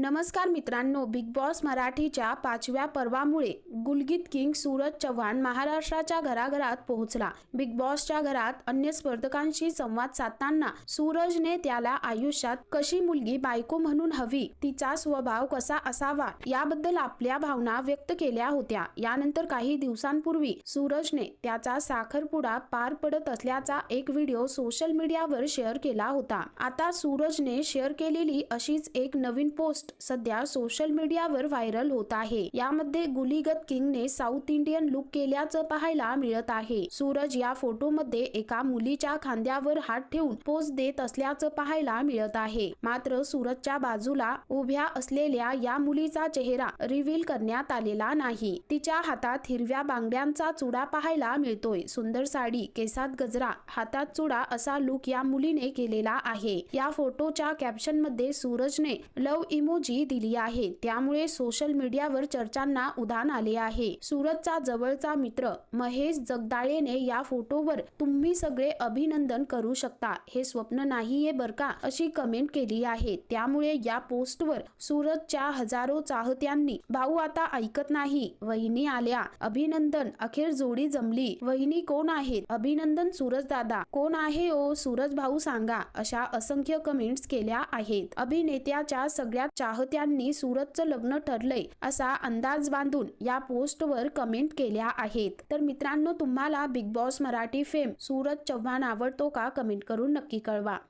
नमस्कार मित्रांनो big Boss मराठीच्या पाचव्या पर्वामुळे गुलगीत किंग सूरज चव्हाण महाराष्ट्राच्या घराघरात पोहोचला. बिग बॉसच्या घरात अन्य स्पर्धकांशी संवाद साधताना सूरजने त्याला आयुष्यात कशी मुलगी बायको म्हणून हवी तिचा स्वभाव कसा असावा याबद्दल आपल्या भावना व्यक्त केल्या होत्या. यानंतर काही दिवसांपूर्वी सूरजने त्याचा साखरपुडा पार पडत असल्याचा एक व्हिडिओ सोशल मीडियावर शेअर केला होता. आता सूरजने शेअर केलेली अशीच एक नवीन पोस्ट सध्या सोशल मीडियावर व्हायरल होत आहे. यामध्ये गुलीगत किंगने साऊथ इंडियन लुक केल्याचं पाहायला मिळत आहे. सूरज या फोटोमध्ये एका मुलीच्या खांद्यावर हात ठेवून पोज देत असल्याचं पाहायला मिळत आहे. मात्र सूरजच्या बाजूला उभ्या असलेल्या या मुलीचा चेहरा रिव्हील करण्यात आलेला नाही. तिच्या हातात हिरव्या बांगड्यांचा चुडा पाहायला मिळतोय. सुंदर साडी केसात गजरा हातात चुडा असा लुक या मुलीने केलेला आहे. या फोटोच्या कॅप्शनमध्ये सूरजने लव इमो इमोजी दिली आहे. त्यामुळे सोशल मीडियावर चर्चांना उधाण आले आहे. सुरतचा जवळचा मित्र महेश जगदाळेने या फोटोवर तुम्ही सगळे अभिनंदन करू शकता. हे स्वप्न नाहीये बर का? अशी कमेंट केली आहे. त्यामुळे या पोस्टवर सूरजच्या हजारो चाहत्यांनी भाऊ आता ऐकत नाही. वहिनी आल्या. अभिनंदन. अखेर जोडी जमली. वहिनी कोण आहेत? अभिनंदन सूरज दादा. कोण आहे ओ? सूरज भाऊ सांगा. अशा असंख्य कमेंट्स केल्या आहेत. अभिनेत्याच्या सगळ्यात चाहत्यांनी सुरतचं लग्न ठरलंय असा अंदाज बांधून या पोस्टवर कमेंट केल्या आहेत. तर मित्रांनो तुम्हाला Big Boss Marathi fame Suraj Chavan आवडतो का कमेंट करून नक्की कळवा.